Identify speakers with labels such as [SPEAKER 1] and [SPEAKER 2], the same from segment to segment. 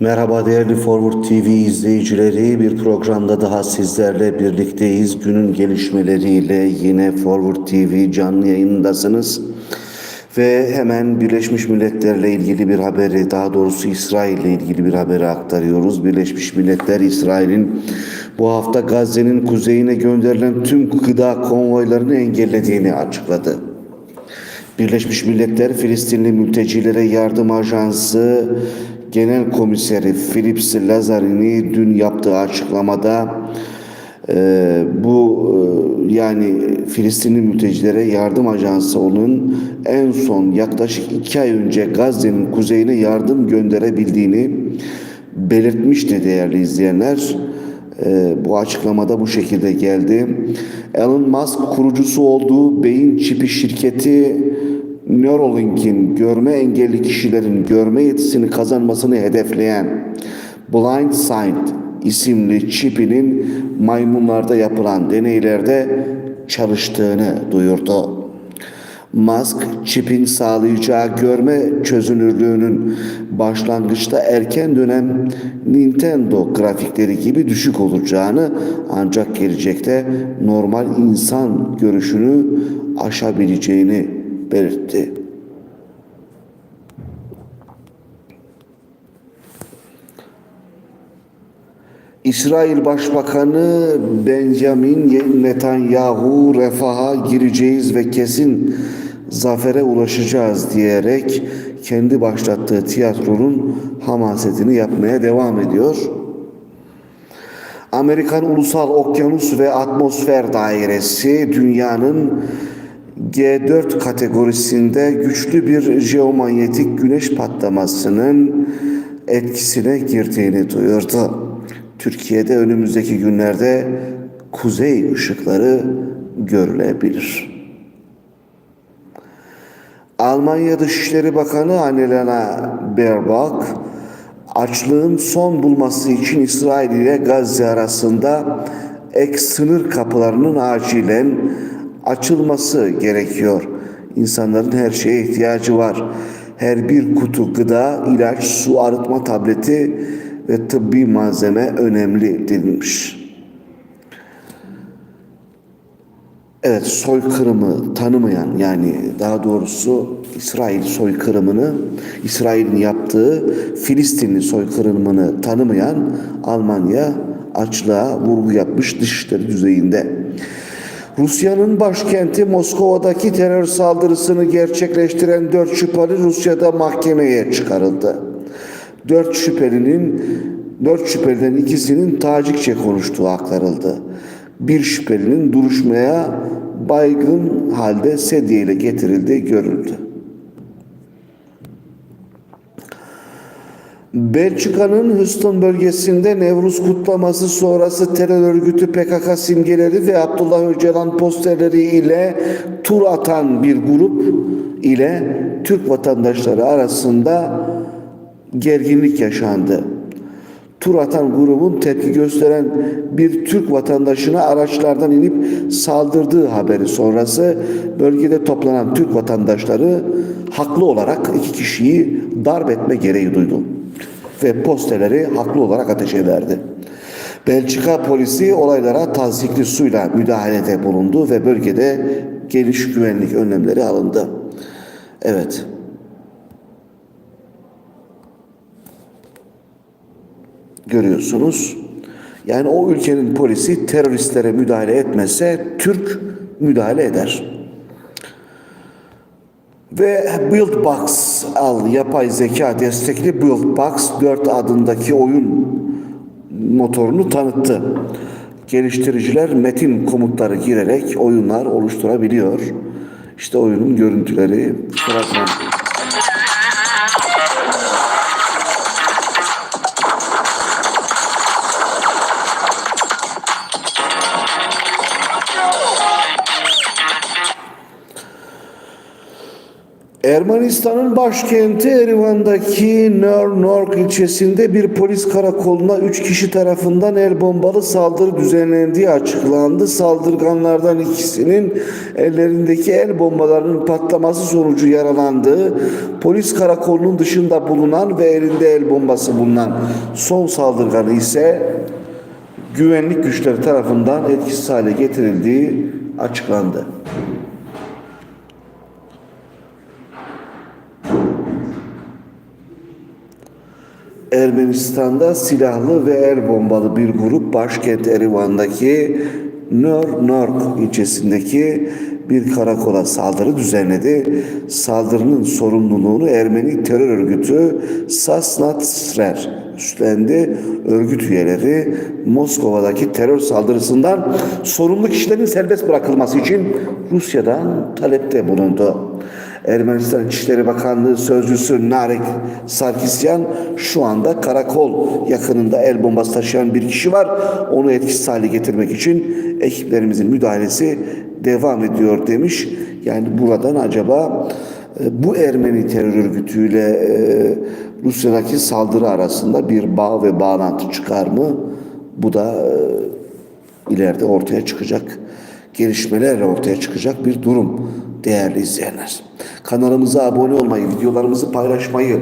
[SPEAKER 1] Merhaba değerli Forward TV izleyicileri. Bir programda daha sizlerle birlikteyiz. Günün gelişmeleriyle yine Forward TV canlı yayındasınız. Ve hemen Birleşmiş Milletler'le ilgili bir haberi, daha doğrusu İsrail'le ilgili bir haberi aktarıyoruz. Birleşmiş Milletler İsrail'in bu hafta Gazze'nin kuzeyine gönderilen tüm gıda konvoylarını engellediğini açıkladı. Birleşmiş Milletler Filistinli Mültecilere Yardım Ajansı Genel Komiseri Philips Lazzarini dün yaptığı açıklamada e, bu e, yani Filistinli mültecilere yardım ajansı onun en son yaklaşık iki ay önce Gazze'nin kuzeyine yardım gönderebildiğini belirtmişti değerli izleyenler. E, bu açıklamada bu şekilde geldi. Elon Musk kurucusu olduğu beyin çipi şirketi Neuralink'in görme engelli kişilerin görme yetisini kazanmasını hedefleyen Blind Sight isimli çipinin maymunlarda yapılan deneylerde çalıştığını duyurdu. Musk, çipin sağlayacağı görme çözünürlüğünün başlangıçta erken dönem Nintendo grafikleri gibi düşük olacağını ancak gelecekte normal insan görüşünü aşabileceğini belirtti. İsrail Başbakanı Benjamin Netanyahu refaha gireceğiz ve kesin zafere ulaşacağız diyerek kendi başlattığı tiyatronun hamasetini yapmaya devam ediyor. Amerikan Ulusal Okyanus ve Atmosfer Dairesi dünyanın G4 kategorisinde güçlü bir jeomanyetik güneş patlamasının etkisine girdiğini duyurdu. Türkiye'de önümüzdeki günlerde kuzey ışıkları görülebilir. Almanya Dışişleri Bakanı Annalena Baerbock, açlığın son bulması için İsrail ile Gazze arasında ek sınır kapılarının acilen açılması gerekiyor. İnsanların her şeye ihtiyacı var. Her bir kutu gıda, ilaç, su arıtma tableti ve tıbbi malzeme önemli denilmiş. Evet soykırımı tanımayan yani daha doğrusu İsrail soykırımını, İsrail'in yaptığı Filistinli soykırımını tanımayan Almanya açlığa vurgu yapmış dışişleri düzeyinde. Rusya'nın başkenti Moskova'daki terör saldırısını gerçekleştiren dört şüpheli Rusya'da mahkemeye çıkarıldı. Dört şüphelinin dört şüpheliden ikisinin Tacikçe konuştuğu aktarıldı. Bir şüphelinin duruşmaya baygın halde sedye ile getirildiği görüldü. Belçika'nın Houston bölgesinde Nevruz kutlaması sonrası terör örgütü PKK simgeleri ve Abdullah Öcalan posterleri ile tur atan bir grup ile Türk vatandaşları arasında gerginlik yaşandı. Tur atan grubun tepki gösteren bir Türk vatandaşına araçlardan inip saldırdığı haberi sonrası bölgede toplanan Türk vatandaşları haklı olarak iki kişiyi darp etme gereği duydu ve posterleri haklı olarak ateşe verdi. Belçika polisi olaylara tazikli suyla müdahalede bulundu ve bölgede geniş güvenlik önlemleri alındı. Evet. Görüyorsunuz. Yani o ülkenin polisi teröristlere müdahale etmese Türk müdahale eder. Ve BuildBox al yapay zeka destekli BuildBox 4 adındaki oyun motorunu tanıttı. Geliştiriciler metin komutları girerek oyunlar oluşturabiliyor. İşte oyunun görüntüleri, fragman. Ermenistan'ın başkenti Erivan'daki Nörnork ilçesinde bir polis karakoluna 3 kişi tarafından el bombalı saldırı düzenlendiği açıklandı. Saldırganlardan ikisinin ellerindeki el bombalarının patlaması sonucu yaralandığı, polis karakolunun dışında bulunan ve elinde el bombası bulunan son saldırganı ise güvenlik güçleri tarafından etkisiz hale getirildiği açıklandı. Ermenistan'da silahlı ve el bombalı bir grup başkent Erivan'daki Nör-Nork ilçesindeki bir karakola saldırı düzenledi. Saldırının sorumluluğunu Ermeni terör örgütü Sasnat Srer üstlendi. Örgüt üyeleri Moskova'daki terör saldırısından sorumlu kişilerin serbest bırakılması için Rusya'dan talepte bulundu. Ermenistan İçişleri Bakanlığı Sözcüsü Narek Sarkisyan şu anda karakol yakınında el bombası taşıyan bir kişi var. Onu etkisiz hale getirmek için ekiplerimizin müdahalesi devam ediyor demiş. Yani buradan acaba e, bu Ermeni terör örgütüyle e, Rusya'daki saldırı arasında bir bağ ve bağlantı çıkar mı? Bu da e, ileride ortaya çıkacak gelişmelerle ortaya çıkacak bir durum değerli izleyenler. Kanalımıza abone olmayı, videolarımızı paylaşmayı,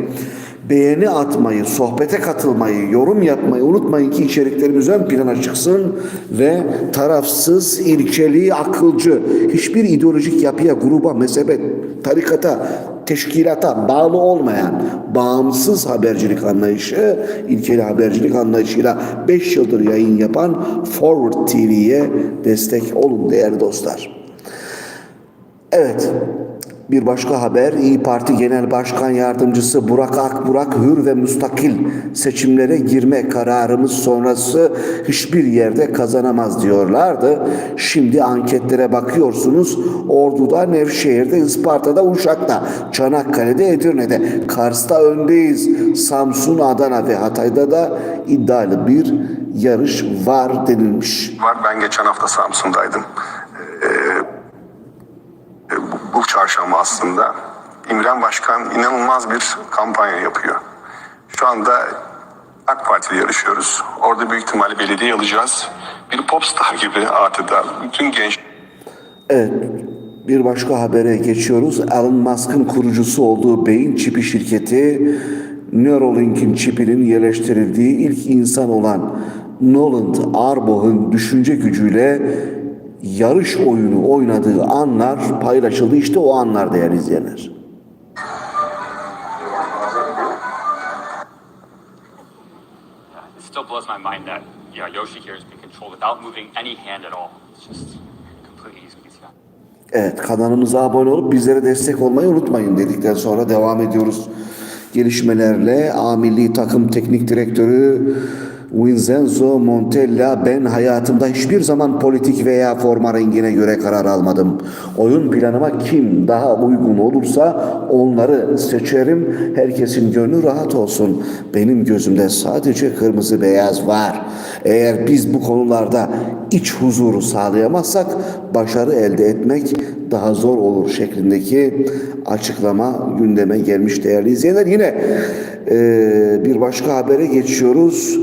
[SPEAKER 1] beğeni atmayı, sohbete katılmayı, yorum yapmayı unutmayın ki içeriklerimiz ön plana çıksın ve tarafsız, ilkeli, akılcı, hiçbir ideolojik yapıya, gruba, mezhebe, tarikata, teşkilata bağlı olmayan bağımsız habercilik anlayışı, ilkeli habercilik anlayışıyla 5 yıldır yayın yapan Forward TV'ye destek olun değerli dostlar. Evet, bir başka haber İyi Parti Genel Başkan Yardımcısı Burak Akburak hür ve müstakil seçimlere girme kararımız sonrası hiçbir yerde kazanamaz diyorlardı. Şimdi anketlere bakıyorsunuz. Ordu'da, Nevşehir'de, Isparta'da, Uşak'ta, Çanakkale'de, Edirne'de, Kars'ta öndeyiz. Samsun, Adana ve Hatay'da da iddialı bir yarış var denilmiş.
[SPEAKER 2] var. Ben geçen hafta Samsun'daydım. Ee, bu, çarşamba aslında İmren Başkan inanılmaz bir kampanya yapıyor. Şu anda AK Parti'yle yarışıyoruz. Orada büyük ihtimalle belediye alacağız. Bir popstar gibi artıda bütün genç
[SPEAKER 1] Evet, bir başka habere geçiyoruz. Elon Musk'ın kurucusu olduğu beyin çipi şirketi Neuralink'in çipinin yerleştirildiği ilk insan olan Nolan Arboh'un düşünce gücüyle yarış oyunu oynadığı anlar paylaşıldı. İşte o anlar değerli izleyenler.
[SPEAKER 3] Still blows my mind that yeah, Yoshi here has been controlled without moving any hand at all. It's just completely easy.
[SPEAKER 1] Evet kanalımıza abone olup bizlere destek olmayı unutmayın dedikten sonra devam ediyoruz gelişmelerle. A milli takım teknik direktörü Vincenzo Montella ben hayatımda hiçbir zaman politik veya forma rengine göre karar almadım. Oyun planıma kim daha uygun olursa onları seçerim. Herkesin gönlü rahat olsun. Benim gözümde sadece kırmızı beyaz var. Eğer biz bu konularda iç huzuru sağlayamazsak başarı elde etmek daha zor olur şeklindeki açıklama gündeme gelmiş değerli izleyenler. Yine e, bir başka habere geçiyoruz.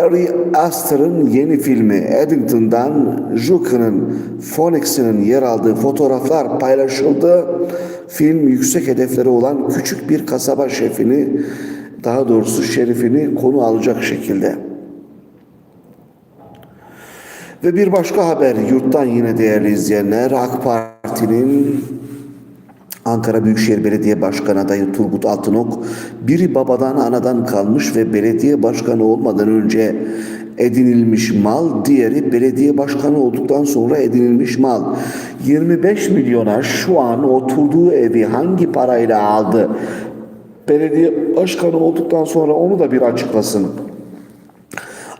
[SPEAKER 1] Ari Aster'ın yeni filmi Eddington'dan Juka'nın Phoenix'inin yer aldığı fotoğraflar paylaşıldı. Film yüksek hedefleri olan küçük bir kasaba şefini daha doğrusu şerifini konu alacak şekilde. Ve bir başka haber yurttan yine değerli izleyenler AK Parti'nin Ankara Büyükşehir Belediye Başkanı adayı Turgut Altınok biri babadan anadan kalmış ve belediye başkanı olmadan önce edinilmiş mal, diğeri belediye başkanı olduktan sonra edinilmiş mal. 25 milyona şu an oturduğu evi hangi parayla aldı? Belediye başkanı olduktan sonra onu da bir açıklasın.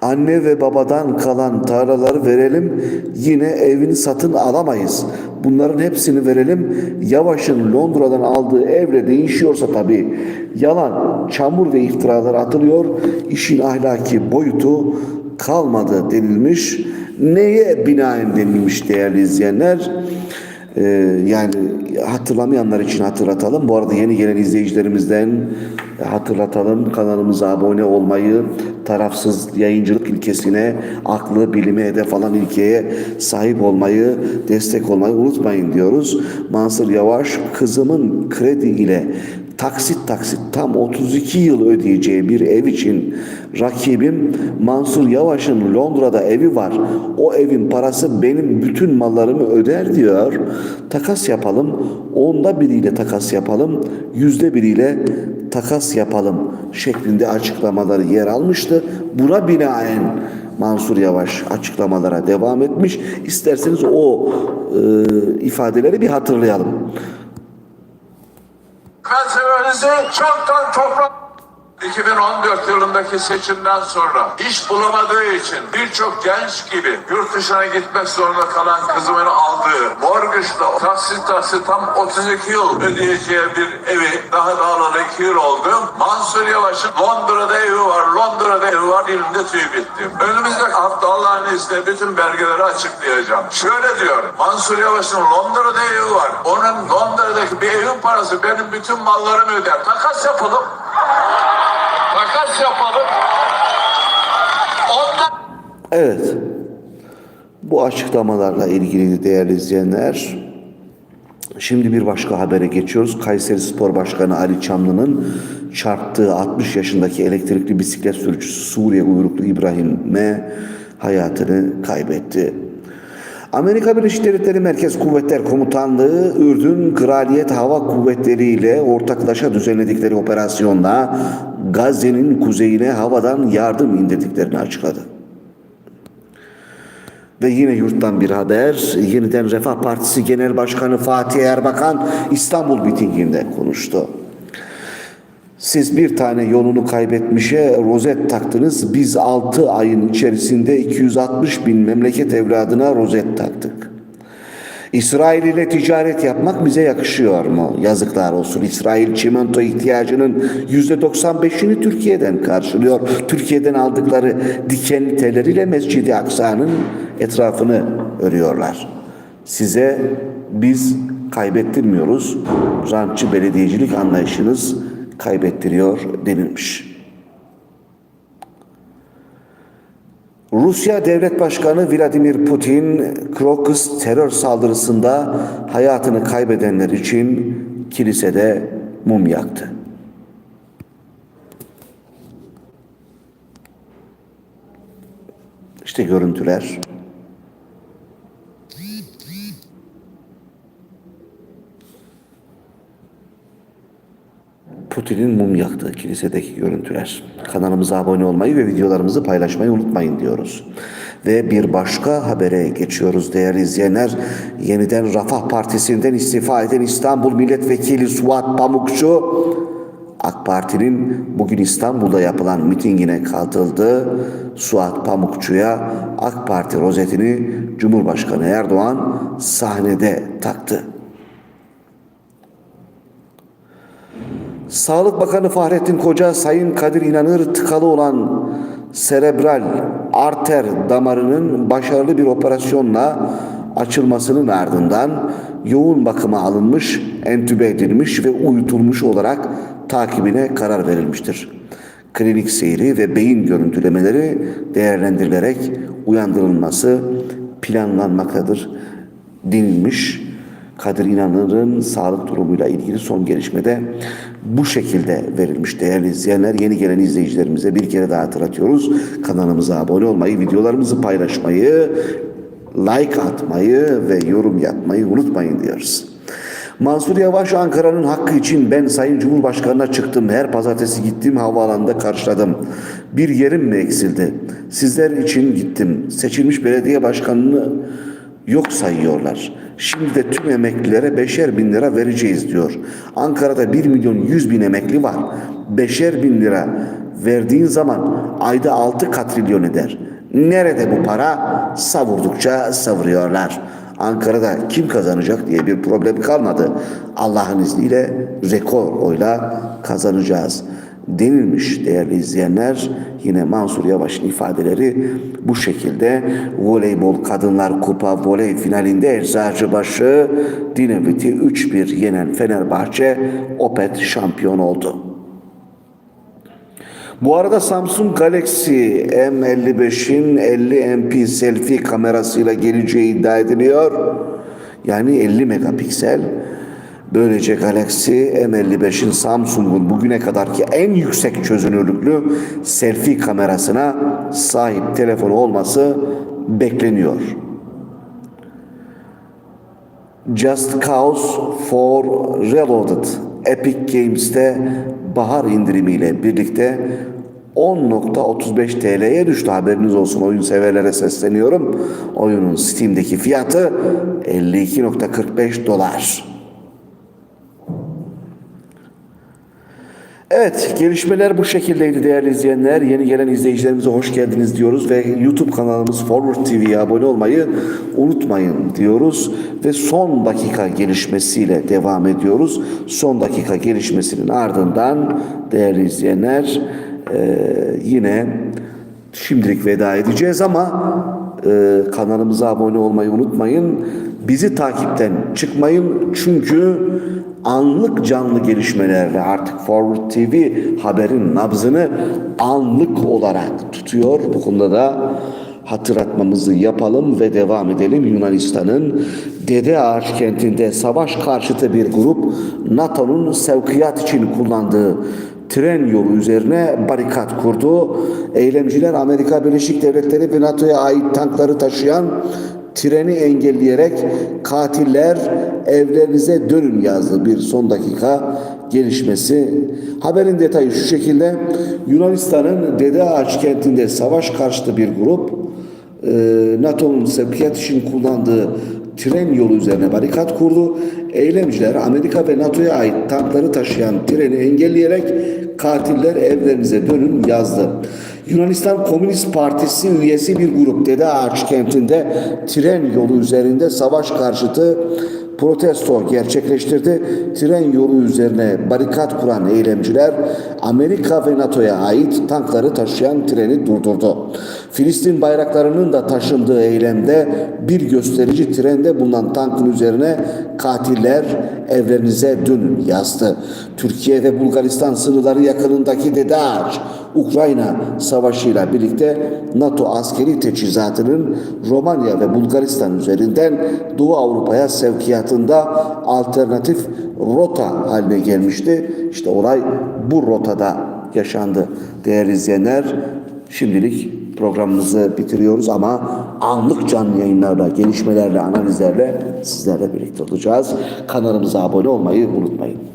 [SPEAKER 1] Anne ve babadan kalan tarlaları verelim yine evini satın alamayız. Bunların hepsini verelim. Yavaş'ın Londra'dan aldığı evle değişiyorsa tabii yalan, çamur ve iftiralar atılıyor. İşin ahlaki boyutu kalmadı denilmiş. Neye binaen denilmiş değerli izleyenler? Ee, yani hatırlamayanlar için hatırlatalım. Bu arada yeni gelen izleyicilerimizden hatırlatalım. Kanalımıza abone olmayı, tarafsız yayıncılık ilkesine, aklı, bilime hedef alan ilkeye sahip olmayı, destek olmayı unutmayın diyoruz. Mansur Yavaş kızımın kredi ile taksit taksit tam 32 yıl ödeyeceği bir ev için rakibim Mansur Yavaş'ın Londra'da evi var. O evin parası benim bütün mallarımı öder diyor. Takas yapalım. Onda biriyle takas yapalım. Yüzde biriyle takas yapalım şeklinde açıklamaları yer almıştı. Buna binaen Mansur Yavaş açıklamalara devam etmiş. İsterseniz o e, ifadeleri bir hatırlayalım.
[SPEAKER 4] Felsefenizi çoktan toprak 2014 yılındaki seçimden sonra iş bulamadığı için birçok genç gibi yurt dışına gitmek zorunda kalan kızımın aldığı mortgage'la taksit taksit tam 32 yıl ödeyeceği bir evi daha da alalı 2 yıl oldu. Mansur Yavaş'ın Londra'da evi var, Londra'da evi var dilimde tüy bitti. Önümüzdeki hafta Allah'ın izniyle bütün belgeleri açıklayacağım. Şöyle diyor, Mansur Yavaş'ın Londra'da evi var. Onun Londra'daki bir evin parası benim bütün mallarımı öder. Takas yapalım. Takas yapalım. Ondan
[SPEAKER 1] Evet. Bu açıklamalarla ilgili değerli izleyenler şimdi bir başka habere geçiyoruz. Kayseri Spor Başkanı Ali Çamlı'nın çarptığı 60 yaşındaki elektrikli bisiklet sürücüsü Suriye uyruklu İbrahim'e hayatını kaybetti. Amerika Birleşik Devletleri Merkez Kuvvetler Komutanlığı Ürdün Kraliyet Hava Kuvvetleri ile ortaklaşa düzenledikleri operasyonla Gazze'nin kuzeyine havadan yardım indirdiklerini açıkladı. Ve yine yurttan bir haber. Yeniden Refah Partisi Genel Başkanı Fatih Erbakan İstanbul mitinginde konuştu. Siz bir tane yolunu kaybetmişe rozet taktınız. Biz 6 ayın içerisinde 260 bin memleket evladına rozet taktık. İsrail ile ticaret yapmak bize yakışıyor mu? Yazıklar olsun. İsrail çimento ihtiyacının %95'ini Türkiye'den karşılıyor. Türkiye'den aldıkları dikenli telleriyle Mescid-i Aksa'nın etrafını örüyorlar. Size biz kaybettirmiyoruz. Rantçı belediyecilik anlayışınız kaybettiriyor denilmiş. Rusya Devlet Başkanı Vladimir Putin, Krokus terör saldırısında hayatını kaybedenler için kilisede mum yaktı. İşte görüntüler. Putin'in mum yaktığı kilisedeki görüntüler. Kanalımıza abone olmayı ve videolarımızı paylaşmayı unutmayın diyoruz. Ve bir başka habere geçiyoruz değerli izleyenler. Yeniden Rafah Partisi'nden istifa eden İstanbul Milletvekili Suat Pamukçu AK Parti'nin bugün İstanbul'da yapılan mitingine katıldı. Suat Pamukçu'ya AK Parti rozetini Cumhurbaşkanı Erdoğan sahnede taktı. Sağlık Bakanı Fahrettin Koca, Sayın Kadir İnanır tıkalı olan serebral arter damarının başarılı bir operasyonla açılmasının ardından yoğun bakıma alınmış, entübe edilmiş ve uyutulmuş olarak takibine karar verilmiştir. Klinik seyri ve beyin görüntülemeleri değerlendirilerek uyandırılması planlanmaktadır denilmiş. Kadir İnanır'ın sağlık durumuyla ilgili son gelişmede bu şekilde verilmiş değerli izleyenler. Yeni gelen izleyicilerimize bir kere daha hatırlatıyoruz. Kanalımıza abone olmayı, videolarımızı paylaşmayı, like atmayı ve yorum yapmayı unutmayın diyoruz. Mansur Yavaş Ankara'nın hakkı için ben Sayın Cumhurbaşkanı'na çıktım. Her pazartesi gittim havaalanında karşıladım. Bir yerim mi eksildi? Sizler için gittim. Seçilmiş belediye başkanını yok sayıyorlar. Şimdi de tüm emeklilere beşer bin lira vereceğiz diyor. Ankara'da 1 milyon 100 bin emekli var. Beşer bin lira verdiğin zaman ayda 6 katrilyon eder. Nerede bu para? Savurdukça savuruyorlar. Ankara'da kim kazanacak diye bir problem kalmadı. Allah'ın izniyle rekor oyla kazanacağız denilmiş değerli izleyenler. Yine Mansur Yavaş'ın ifadeleri bu şekilde. Voleybol Kadınlar Kupa voley finalinde Eczacıbaşı Dinamiti 3-1 yenen Fenerbahçe Opet şampiyon oldu. Bu arada Samsung Galaxy M55'in 50 MP selfie kamerasıyla geleceği iddia ediliyor. Yani 50 megapiksel. Böylece Galaxy M55'in Samsung'un bugüne kadarki en yüksek çözünürlüklü selfie kamerasına sahip telefonu olması bekleniyor. Just Cause for Reloaded Epic Games'te bahar indirimiyle birlikte 10.35 TL'ye düştü haberiniz olsun oyun severlere sesleniyorum. Oyunun Steam'deki fiyatı 52.45 dolar. Evet, gelişmeler bu şekildeydi değerli izleyenler. Yeni gelen izleyicilerimize hoş geldiniz diyoruz ve YouTube kanalımız Forward TV'ye abone olmayı unutmayın diyoruz ve son dakika gelişmesiyle devam ediyoruz. Son dakika gelişmesinin ardından değerli izleyenler eee, yine şimdilik veda edeceğiz ama e, kanalımıza abone olmayı unutmayın. Bizi takipten çıkmayın çünkü anlık canlı gelişmelerle artık Forward TV haberin nabzını anlık olarak tutuyor. Bu konuda da hatırlatmamızı yapalım ve devam edelim. Yunanistan'ın Dede Ağaç kentinde savaş karşıtı bir grup NATO'nun sevkiyat için kullandığı tren yolu üzerine barikat kurdu. Eylemciler Amerika Birleşik Devletleri ve NATO'ya ait tankları taşıyan treni engelleyerek katiller evlerinize dönün yazdı bir son dakika gelişmesi. Haberin detayı şu şekilde Yunanistan'ın Dede Ağaç kentinde savaş karşıtı bir grup e, NATO'nun sevkiyat için kullandığı tren yolu üzerine barikat kurdu. Eylemciler Amerika ve NATO'ya ait tankları taşıyan treni engelleyerek katiller evlerinize dönün yazdı. Yunanistan Komünist Partisi üyesi bir grup Dede Ağaç kentinde tren yolu üzerinde savaş karşıtı protesto gerçekleştirdi. Tren yolu üzerine barikat kuran eylemciler Amerika ve NATO'ya ait tankları taşıyan treni durdurdu. Filistin bayraklarının da taşındığı eylemde bir gösterici trende bulunan tankın üzerine katiller evlerinize dönün yazdı. Türkiye ve Bulgaristan sınırları yakınındaki Dede Ağaç Ukrayna savaşıyla birlikte NATO askeri teçhizatının Romanya ve Bulgaristan üzerinden Doğu Avrupa'ya sevkiyatında alternatif rota haline gelmişti. İşte olay bu rotada yaşandı değerli izleyenler. Şimdilik programımızı bitiriyoruz ama anlık canlı yayınlarla, gelişmelerle, analizlerle sizlerle birlikte olacağız. Kanalımıza abone olmayı unutmayın.